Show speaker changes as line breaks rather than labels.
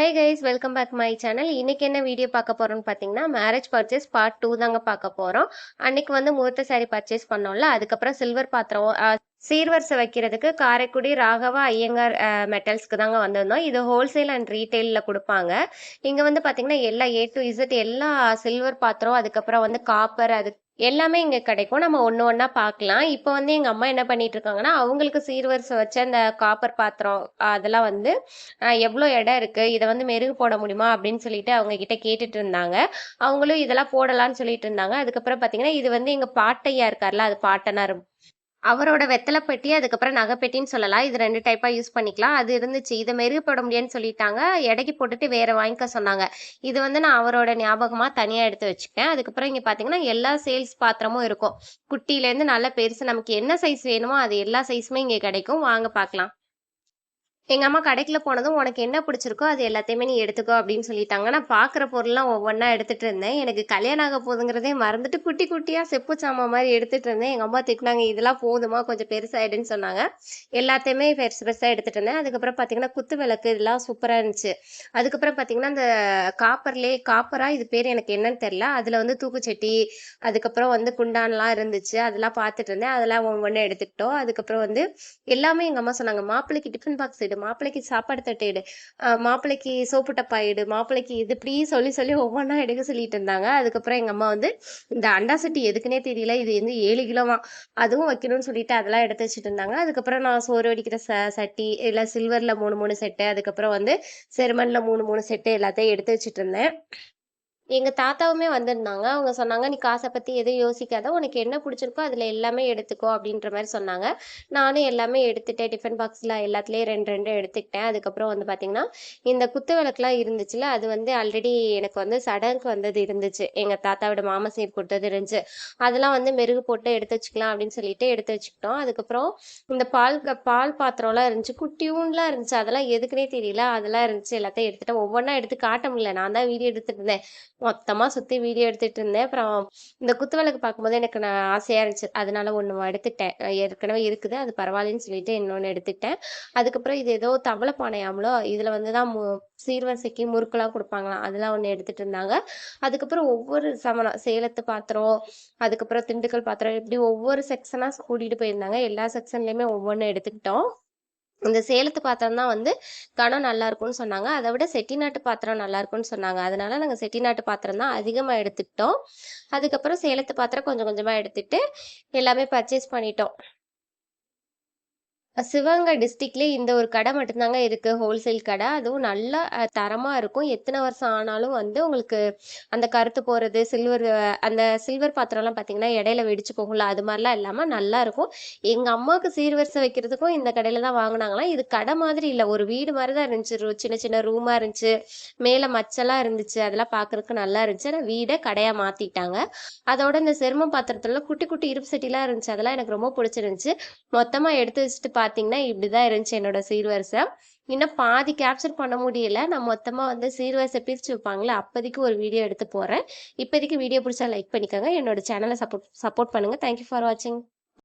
Hey guys welcome back my channel இன்னைக்கு என்ன video பார்க்க போறோம்னு பார்த்தீங்கன்னா மேரேஜ் பர்ச்சேஸ் பார்ட் டூ தாங்க பார்க்க போறோம். அன்னைக்கு வந்து முகூர்த்த சாரி பர்ச்சேஸ் பண்ணோம்ல அதுக்கப்புறம் சில்வர் பாத்திரம் சீர்வரிசை வைக்கிறதுக்கு காரைக்குடி ராகவா ஐயங்கார் மெட்டல்ஸ்க்கு தாங்க வந்திருந்தோம். இது ஹோல்சேல் அண்ட் ரீட்டைலில் கொடுப்பாங்க. இங்கே வந்து பார்த்தீங்கன்னா எல்லா ஏ டு இசட் எல்லா சில்வர் பாத்திரம் அதுக்கப்புறம் வந்து காப்பர் அது எல்லாமே இங்கே கிடைக்கும். நம்ம ஒன்று ஒன்றா பார்க்கலாம் இப்போ வந்து எங்கள் அம்மா என்ன பண்ணிட்டு இருக்காங்கன்னா அவங்களுக்கு சீர்வரிசை வச்ச அந்த காப்பர் பாத்திரம் அதெல்லாம் வந்து எவ்வளோ இடம் இருக்குது இதை வந்து மெருகு போட முடியுமா? அப்படின்னு சொல்லிட்டு அவங்க கிட்ட கேட்டுட்டு இருந்தாங்க அவங்களும் இதெல்லாம் போடலாம்னு சொல்லிட்டு இருந்தாங்க அதுக்கப்புறம் பார்த்தீங்கன்னா இது வந்து எங்கள் பாட்டையா இருக்கார்ல அது பாட்டனார் அவரோட வெத்தலை பெட்டி அதுக்கப்புறம் நகைப்பெட்டின்னு சொல்லலாம். இது ரெண்டு டைப்பாக யூஸ் பண்ணிக்கலாம். அது இருந்துச்சு. இதை மெருகு போட முடியும்னு சொல்லிட்டாங்க. எடைக்கு போட்டுட்டு வேற வாங்கிக்க சொன்னாங்க. இது வந்து நான் அவரோட ஞாபகமாக தனியாக எடுத்து வச்சுக்கிட்டேன். அதுக்கப்புறம் இங்கே பார்த்தீங்கன்னா எல்லா சேல்ஸ் பாத்திரமும் இருக்கும். குட்டியிலேருந்து நல்ல பெருசு. நமக்கு என்ன சைஸ் வேணுமோ அது எல்லா சைஸுமே இங்கே கிடைக்கும். வாங்க பார்க்கலாம் எங்க அம்மா கடைக்குள்ள போனதும் உனக்கு என்ன பிடிச்சிருக்கோ அது எல்லாத்தையுமே நீ எடுத்துக்கோ அப்படின்னு சொல்லிட்டாங்க. நான் பாக்குற பொருள்லாம் ஒவ்வொன்றா எடுத்துட்டு இருந்தேன். எனக்கு கல்யாணம் ஆக போதுங்கிறதே மறந்துட்டு குட்டி குட்டியா செப்பு சாமான் மாதிரி எடுத்துட்டு இருந்தேன். எங்க அம்மா திட்டினாங்க இதெல்லாம் போதுமா? கொஞ்சம் பெருசாயிடுன்னு சொன்னாங்க. எல்லாத்தையுமே பெருசு பெருசா எடுத்துட்டு இருந்தேன். அதுக்கப்புறம் பாத்தீங்கன்னா குத்து விளக்கு இதெல்லாம் சூப்பரா இருந்துச்சு. அதுக்கப்புறம் பாத்தீங்கன்னா அந்த காப்பர்லே காப்பரா இது பேர் எனக்கு என்னன்னு தெரியல. அதுல வந்து தூக்குச்சட்டி அதுக்கப்புறம் வந்து குண்டான்லாம் இருந்துச்சு. அதெல்லாம் பார்த்துட்டு இருந்தேன். அதெல்லாம் ஒவ்வொன்று எடுத்துக்கிட்டோம். அதுக்கப்புறம் வந்து எல்லாமே எங்க அம்மா சொன்னாங்க. மாப்பிள்ளைக்கு டிஃபன் பாக்ஸ் எடு மாப்பிள்ளைக்கு சாப்பாடு தட்டையிடு மாப்பிள்ளைக்கு சோப்பு டப்பா எடு. மாப்பிள்ளைக்கு இது இப்படி சொல்லி சொல்லி ஒவ்வொன்றா எடுக்க சொல்லிட்டு இருந்தாங்க. அதுக்கப்புறம் எங்க அம்மா வந்து இந்த அண்டா சட்டி எதுக்குன்னே தெரியல. இது வந்து ஏழு கிலோவா அதுவும் வைக்கணும்னு சொல்லிட்டு அதெல்லாம் எடுத்து வச்சுட்டு இருந்தாங்க. அதுக்கப்புறம் நான் சோறு வடிக்கிற ச சட்டி இல்லை சில்வர்ல மூணு மூணு செட்டு அதுக்கப்புறம் வந்து செருமன்ல மூணு மூணு செட்டு எல்லாத்தையும் எடுத்து வச்சுட்டு இருந்தேன். எங்க தாத்தாவுமே வந்திருந்தாங்க. அவங்க சொன்னாங்க நீ காசை பத்தி எதுவும் யோசிக்காத. உனக்கு என்ன பிடிச்சிருக்கோ அதுல எல்லாமே எடுத்துக்கோ அப்படின்ற மாதிரி சொன்னாங்க. நானும் எல்லாமே எடுத்துட்டேன். டிஃபன் பாக்ஸ்ல எல்லாத்துலயும் ரெண்டு ரெண்டு எடுத்துக்கிட்டேன். அதுக்கப்புறம் வந்து பாத்தீங்கன்னா இந்த குத்து விளக்குலாம் இருந்துச்சுல அது வந்து ஆல்ரெடி எனக்கு வந்து சடங்கு வந்தது இருந்துச்சு. எங்க தாத்தாவோட மாமா சீர் கொடுத்தது இருந்துச்சு. அதெல்லாம் வந்து மெருகு போட்டு எடுத்து வச்சுக்கலாம் அப்படின்னு சொல்லிட்டு எடுத்து வச்சுக்கிட்டோம். அதுக்கப்புறம் இந்த பால் பால் பாத்திரம்லாம் இருந்துச்சு. குட்டியூன்லாம் இருந்துச்சு. அதெல்லாம் எதுக்குன்னே தெரியல. அதெல்லாம் இருந்துச்சு. எல்லாத்தையும் எடுத்துட்டேன். ஒவ்வொன்றா எடுத்து காட்ட முடியல. நான் தான் வீடியோ எடுத்துட்டு இருந்தேன். மொத்தமாக சுற்றி வீடியோ எடுத்துட்டு இருந்தேன் அப்புறம் இந்த குத்து விளக்கு பார்க்கும்போது எனக்கு நான் ஆசையாக இருந்துச்சு. அதனால ஒன்று எடுத்துட்டேன். ஏற்கனவே இருக்குது. அது பரவாயில்லன்னு சொல்லிட்டு இன்னொன்று எடுத்துட்டேன். அதுக்கப்புறம் இது ஏதோ தவளை பானையாமலோ இதில் வந்து தான் மு சீர்வரிசைக்கு முறுக்கெல்லாம் கொடுப்பாங்களாம். அதெல்லாம் ஒன்று எடுத்துட்டு இருந்தாங்க. அதுக்கப்புறம் ஒவ்வொரு சமணம் சேலத்து பாத்திரம் அதுக்கப்புறம் திண்டுக்கல் பாத்திரம் இப்படி ஒவ்வொரு செக்ஷனாக கூட்டிகிட்டு போயிருந்தாங்க. எல்லா செக்ஷன்லேயுமே ஒவ்வொன்று எடுத்துக்கிட்டோம். இந்த சேலத்து பாத்திரம் தான் வந்து கனம் நல்லா இருக்கும்னு சொன்னாங்க. அதை விட செட்டிநாட்டு பாத்திரம் நல்லா இருக்கும்னு சொன்னாங்க. அதனால நாங்கள் செட்டிநாட்டு பாத்திரம் தான் அதிகமாக எடுத்துக்கிட்டோம். அதுக்கப்புறம் சேலத்து பாத்திரம் கொஞ்சம் கொஞ்சமாக எடுத்துட்டு எல்லாமே பர்ச்சேஸ் பண்ணிட்டோம். சிவகங்கை டிஸ்ட்ரிக்ட்லேயே இந்த ஒரு கடை மட்டும்தாங்க இருக்கு ஹோல்சேல் கடை. அதுவும் நல்லா தரமாக தரமா இருக்கும். எத்தனை வருஷம் ஆனாலும் வந்து உங்களுக்கு அந்த கருத்து போறது சில்வர் அந்த சில்வர் பாத்திரம்லாம் பார்த்தீங்கன்னா இடையில வெடிச்சு போகும்ல அது மாதிரிலாம் இல்லாம நல்லா இருக்கும். எங்க அம்மாவுக்கு சீர்வரிசை வைக்கிறதுக்கும் இந்த கடையில தான் வாங்கினாங்களாம். இது கடை மாதிரி இல்லை. ஒரு வீடு மாதிரி தான் இருந்துச்சு. ரூ- சின்ன சின்ன ரூமா இருந்துச்சு. மேல மச்செல்லாம் இருந்துச்சு. அதெல்லாம் பார்க்கறதுக்கு நல்லா இருந்துச்சு. ஆனா வீடை கடையா மாத்திட்டாங்க. அதோட இந்த செரும பாத்திரத்துல குட்டி குட்டி இருப்பு சட்டிலாம் இருந்துச்சு. அதெல்லாம் எனக்கு ரொம்ப பிடிச்சிருந்துச்சு. மொத்தமா எடுத்து வச்சுட்டு பார்த்தீங்கன்னா இப்படி தான் இருந்துச்சு என்னோட சீர்வரிசை. இன்னும் பாதி கேப்சர் பண்ண முடியல. நான் மொத்தமாக வந்து சீர்வரிசை பிரிச்சு வைப்பாங்களே அப்போதைக்கு ஒரு வீடியோ எடுத்து போகிறேன் இப்போதைக்கு வீடியோ பிடிச்சா லைக் பண்ணிக்கோங்க. என்னோட சேனலை சப்போர்ட் சப்போர்ட் பண்ணுங்க. தேங்க்யூ ஃபார் வாட்சிங்